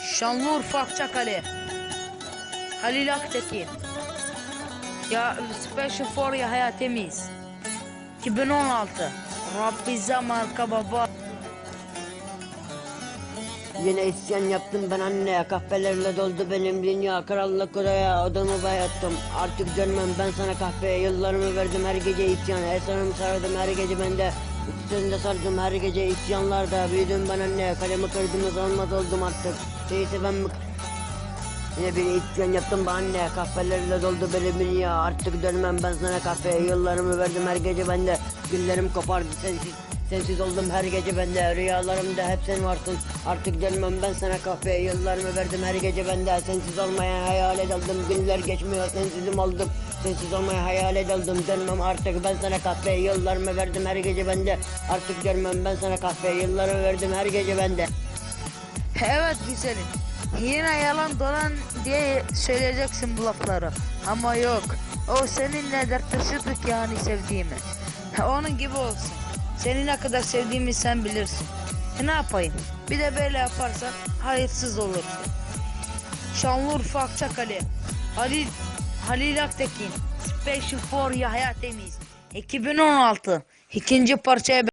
Şanlıurfa Akçakale. Halil Aktekin. Ya Special for Yahya Temiz. 2016. Rabbize marka baba. Yine isyan yaptım ben anne kahvelerle doldu benim dünya Krallık odaya odamı bayattım Artık dönmem ben sana kahveye yıllarımı verdim her gece isyan Esanımı sardım her gece bende Üstünde sardım her gece isyanlarda. Büyüdüm ben anne kalemi kırdım olmaz oldum artık. Şeyse ben mi Yine bir isyan yaptım ben anne. Kahvelerle doldu benim dünya Artık dönmem ben sana kahveye yıllarımı verdim her gece bende. Günlerim kopardı sensiz Sensiz oldum her gece bende. Rüyalarımda hep sen varsın. Artık dönmem ben sana kahveye Yıllarımı verdim her gece bende. Sensiz olmaya hayal edildim. Günler geçmiyor sensizim oldum Sensiz olmaya hayal edildim Dönmem artık ben sana kahveye Yıllarımı verdim her gece bende Artık dönmem ben sana kahveye Yıllarımı verdim her gece bende Evet güzelim. Yine yalan dolan diye söyleyeceksin bu lafları. Ama yok. O seninle dertleşirdik yani sevdiğimi. Onun gibi olsun. Seni ne kadar sevdiğimi sen bilirsin. E ne yapayım? Bir de böyle yaparsan hayırsız olursun. Şanlıurfa Akçakale. Halil Halil Aktekin. Special for Yahya Temiz. 2016. İkinci parçaya